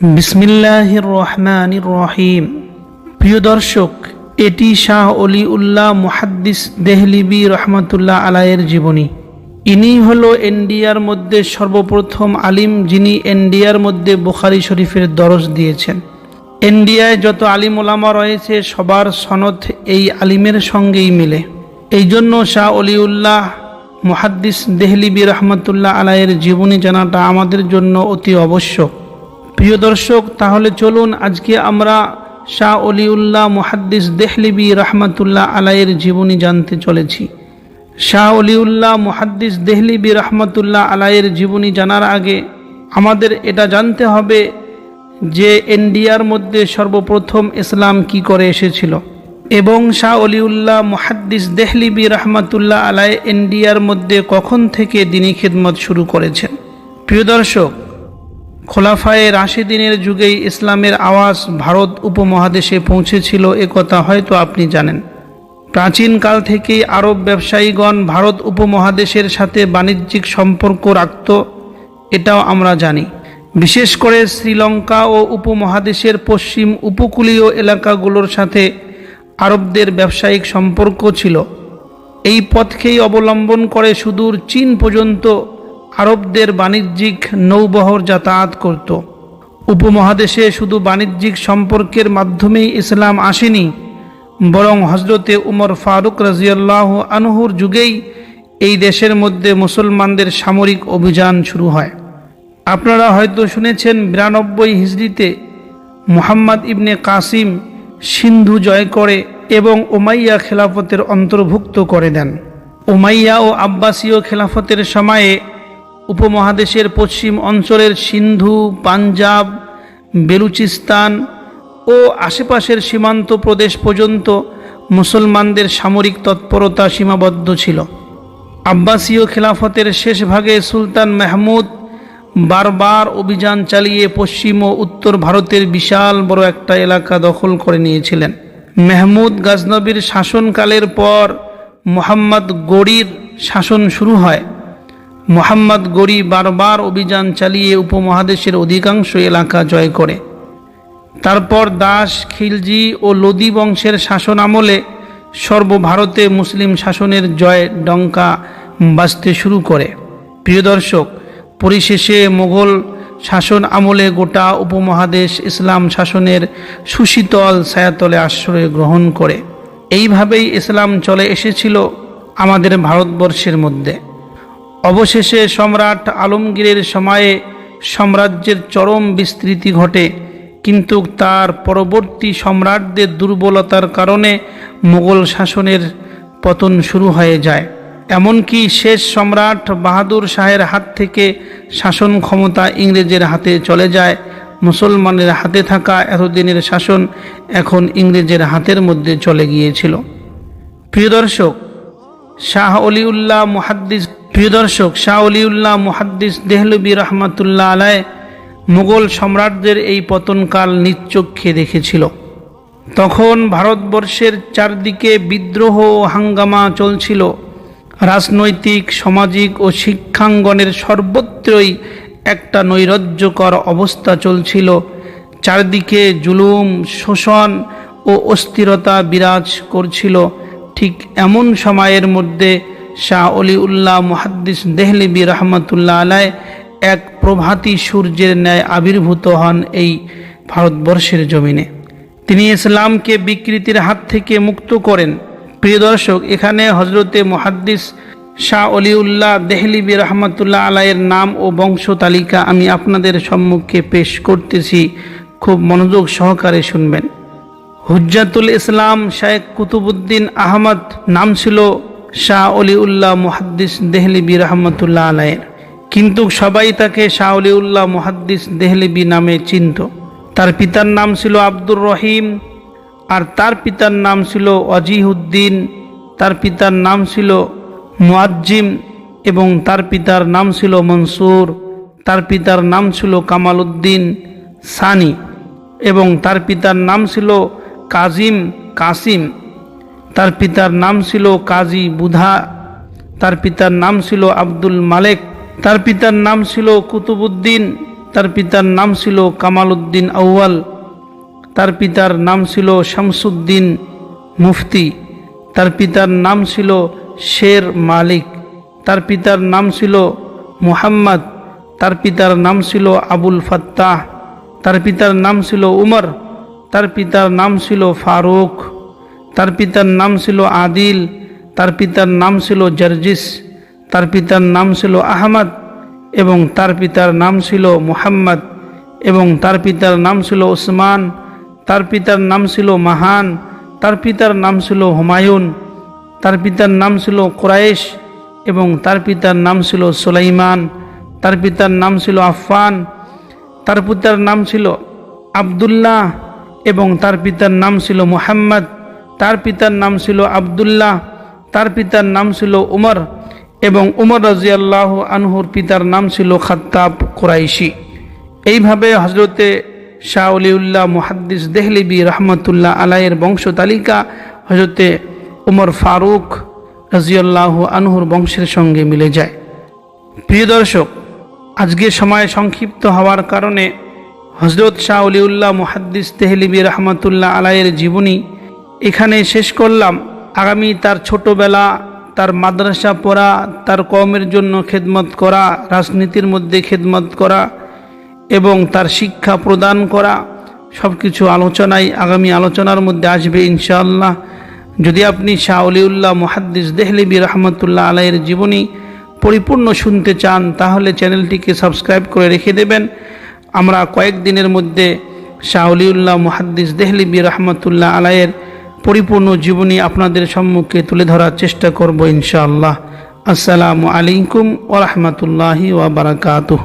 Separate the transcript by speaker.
Speaker 1: বিসমিল্লাহির রহমানির রহিম। প্রিয় দর্শক, এটি শাহ অলি উল্লাহ মুহাদ্দিস দেহলিবি রহমতুল্লাহ আলায়ের জীবনী। ইনি হলো ইন্ডিয়ার মধ্যে সর্বপ্রথম আলিম যিনি ইন্ডিয়ার মধ্যে বুখারি শরীফের দরজ দিয়েছেন। ইন্ডিয়ায় যত আলিম ওলামা রয়েছে, সবার সনদ এই আলিমের সঙ্গেই মিলে। এই জন্য শাহ অলিউল্লাহ মুহাদ্দিস দেহলিবি রহমতুল্লাহ আলায়ের জীবনী জানাটা আমাদের জন্য অতি আবশ্যক। প্রিয় দর্শক, তাহলে চলুন আজকে আমরা শাহ অলিউল্লাহ মুহাদ্দিস দেহলিবি রহমতুল্লাহ আলাইয়ের জীবনী জানতে চলেছি। শাহ অলিউল্লাহ মুহাদ্দিস দেহলিবি রহমতুল্লাহ আলাইয়ের জীবনী জানার আগে আমাদের এটা জানতে হবে যে ইন্ডিয়ার মধ্যে সর্বপ্রথম ইসলাম কি করে এসেছিল। এবং শাহ অলিউল্লাহ মুহাদ্দিস দেহলিবি রহমতুল্লাহ আলাই ইন্ডিয়ার মধ্যে কখন থেকে দিনী খিদমত শুরু করেছেন। প্রিয় দর্শক খোলাফায়ে রাশিদিনের যুগেই ইসলামের আওয়াজ ভারত উপমহাদেশে পৌঁছেছিল, এ কথা হয়তো আপনি জানেন। প্রাচীনকাল থেকেই আরব ব্যবসায়ীগণ ভারত উপমহাদেশের সাথে বাণিজ্যিক সম্পর্ক রাখত, এটাও আমরা জানি। বিশেষ করে শ্রীলঙ্কা ও উপমহাদেশের পশ্চিম উপকূলীয় এলাকাগুলোর সাথে আরবদের ব্যবসায়িক সম্পর্ক ছিল। এই পথকেই অবলম্বন করে সুদূর চীন পর্যন্ত আরবদের বাণিজ্যিক নৌবহর যাতায়াত করত। উপমহাদেশে শুধু বাণিজ্যিক সম্পর্কের মাধ্যমেই ইসলাম আসেনি, বরং হজরতে উমর ফারুক রাজিয়াল্লাহ আনহুর যুগেই এই দেশের মধ্যে মুসলমানদের সামরিক অভিযান শুরু হয়। আপনারা হয়তো শুনেছেন বিরানব্বই হিজড়িতে মুহাম্মদ ইবনে কাসিম সিন্ধু জয় করে এবং ওমাইয়া খেলাফতের অন্তর্ভুক্ত করে দেন। ওমাইয়া ও আব্বাসীয় খেলাফতের সময়ে উপমহাদেশের পশ্চিম অঞ্চলের সিন্ধু, পাঞ্জাব, বেলুচিস্তান ও আশেপাশের সীমান্ত প্রদেশ পর্যন্ত মুসলমানদের সামরিক তৎপরতা সীমাবদ্ধ ছিল। আব্বাসীয় খেলাফতের শেষ ভাগে সুলতান মেহমুদ বারবার অভিযান চালিয়ে পশ্চিম ও উত্তর ভারতের বিশাল বড় একটা এলাকা দখল করে নিয়েছিলেন। মেহমুদ গাজনবীর শাসনকালের পর মোহাম্মদ গড়ির শাসন শুরু হয়। মোহাম্মদ গড়ি বারবার অভিযান চালিয়ে উপমহাদেশের অধিকাংশ এলাকা জয় করে। তারপর দাস, খিলজি ও লোদি বংশের শাসন আমলে সর্বভারতে মুসলিম শাসনের জয় ডঙ্কা বাজতে শুরু করে। প্রিয় দর্শক, পরিশেষে মোগল শাসন আমলে গোটা উপমহাদেশ ইসলাম শাসনের সুশীতল ছায়াতলে আশ্রয় গ্রহণ করে। এইভাবেই ইসলাম চলে এসেছিল আমাদের ভারতবর্ষের মধ্যে। অবশেষে সম্রাট আলমগীরের সময়ে সাম্রাজ্যের চরম বিস্তৃতি ঘটে, কিন্তু তার পরবর্তী সম্রাটদের দুর্বলতার কারণে মোগল শাসনের পতন শুরু হয়ে যায়। এমনকি শেষ সম্রাট বাহাদুর শাহের হাত থেকে শাসন ক্ষমতা ইংরেজের হাতে চলে যায়। মুসলমানের হাতে থাকা এতদিনের শাসন এখন ইংরেজের হাতের মধ্যে চলে গিয়েছিল। প্রিয় দর্শক, শাহ অলিউল্লাহ মুহাদ্দিস প্রিয় দর্শক, শাহ অলিউল্লাহ মুহাদ্দিস দেহলবি রহমাতুল্লাহ আলায় মুঘল সম্রাটদের এই পতনকাল নিচক্ষে দেখেছিল। তখন ভারতবর্ষের চারদিকে বিদ্রোহ ও হাঙ্গামা চলছিল। রাজনৈতিক, সামাজিক ও শিক্ষাঙ্গনের সর্বত্রই একটা নৈরাজ্যকর অবস্থা চলছিল। চারদিকে জুলুম, শোষণ ও অস্থিরতা বিরাজ করছিল। ঠিক এমন সময়ের মধ্যে শাহ অলিউল্লাহ মুহাদ্দিস দেহলিবি রহমতুল্লাহ আলায় এক প্রভাতী সূর্যের ন্যায় আবির্ভূত হন এই ভারতবর্ষের জমিনে। তিনি ইসলামকে বিকৃতির হাত থেকে মুক্ত করেন। প্রিয় দর্শক, এখানে হজরতে মুহাদ্দিস শাহ অলিউল্লাহ দেহলিবি রহমতুল্লাহ আলাইয়ের নাম ও বংশ তালিকা আমি আপনাদের সম্মুখে পেশ করতেছি। খুব মনোযোগ সহকারে শুনবেন। হুজ্জাতুল ইসলাম শায়েখ কুতুবুদ্দিন আহমদ, নাম ছিল শাহ অলিউল্লাহ মুহাদ্দিস দেহলিবি রহমতুল্লাহ আলাইয়ের কিন্তু সবাই তাকে শাহ অলিউল্লাহ মুহাদ্দিস দেহলিবি নামে চিনত। তার পিতার নাম ছিল আব্দুর রহিম, আর তার পিতার নাম ছিল অজিহুদ্দিন, তার পিতার নাম ছিল মুয়াজ্জিম এবং তার পিতার নাম ছিল মনসুর, তার পিতার নাম ছিল কামাল উদ্দিন সানি এবং তার পিতার নাম ছিল কাজিম কাসিম। তার পিতার নাম ছিল কাজী বুধা তার পিতার নাম ছিল আব্দুল মালেক তার পিতার নাম ছিল কুতুবুদ্দিন তার পিতার নাম ছিল কামাল উদ্দিন আউয়াল তার পিতার নাম ছিল শামসুদ্দিন মুফতি তার পিতার নাম ছিল শের মালিক তার পিতার নাম ছিল মুহাম্মদ তার পিতার নাম ছিল আবুল ফাত্তাহ তার পিতার নাম ছিল উমর তার পিতার নাম ছিল ফারুক তার পিতার নাম ছিল আদিল তার পিতার নাম ছিল জার্জিস তার পিতার নাম ছিল আহমদ এবং তার পিতার নাম ছিল মুহাম্মদ এবং তার পিতার নাম ছিল ওসমান তার পিতার নাম ছিল মাহান তার পিতার নাম ছিল হুমায়ুন তার পিতার নাম ছিল কোরাইশ এবং তার পিতার নাম ছিল সুলাইমান তার পিতার নাম ছিল আফফান তার পিতার নাম ছিল আবদুল্লাহ এবং তার পিতার নাম ছিল মুহাম্মদ তার পিতার নাম ছিল আবদুল্লাহ, তার পিতার নাম ছিল উমর এবং উমর রাজিয়াল্লাহ আনহুর পিতার নাম ছিল খাত্তাব কোরাইশি। এইভাবে হজরতে শাহ অলিউল্লাহ মুহাদ্দিস দেহলিবি রহমতুল্লাহ আলাইয়ের বংশ তালিকা হজরতে উমর ফারুক রাজিয়াল্লাহ আনহুর বংশের সঙ্গে মিলে যায়। প্রিয় দর্শক আজকে সময় সংক্ষিপ্ত হওয়ার কারণে হজরত শাহ অলিউল্লাহ মুহাদ্দিস তেহলিবি রহমতুল্লাহ আলাইয়ের জীবনী এখানে শেষ করলাম। আগামী তার ছোটবেলা, তার মাদ্রাসা পড়া, তার কমের জন্য খেদমত করা, রাজনীতির মধ্যে খেদমত করা এবং তার শিক্ষা প্রদান করা সব কিছু আলোচনায়, আগামী আলোচনার মধ্যে আসবে ইনশাআল্লাহ। যদি আপনি শাহ অলিউল্লাহ মুহাদ্দিস দেহলিবি রহমতুল্লাহ আলাইয়ের জীবনী পরিপূর্ণ শুনতে চান, তাহলে চ্যানেলটিকে সাবস্ক্রাইব করে রেখে দেবেন। আমরা কয়েকদিনের মধ্যে শাহ অলিউল্লাহ মুহাদ্দিস দেহলিবি রহমতুল্লাহ আলাইয়ের পরিপূর্ণ জীবনী আপনাদের সম্মুখে তুলে ধরার চেষ্টা করব ইনশাআল্লাহ। আসসালামু আলাইকুম ওরহমতুল্লাহি ওবরাকাতুহ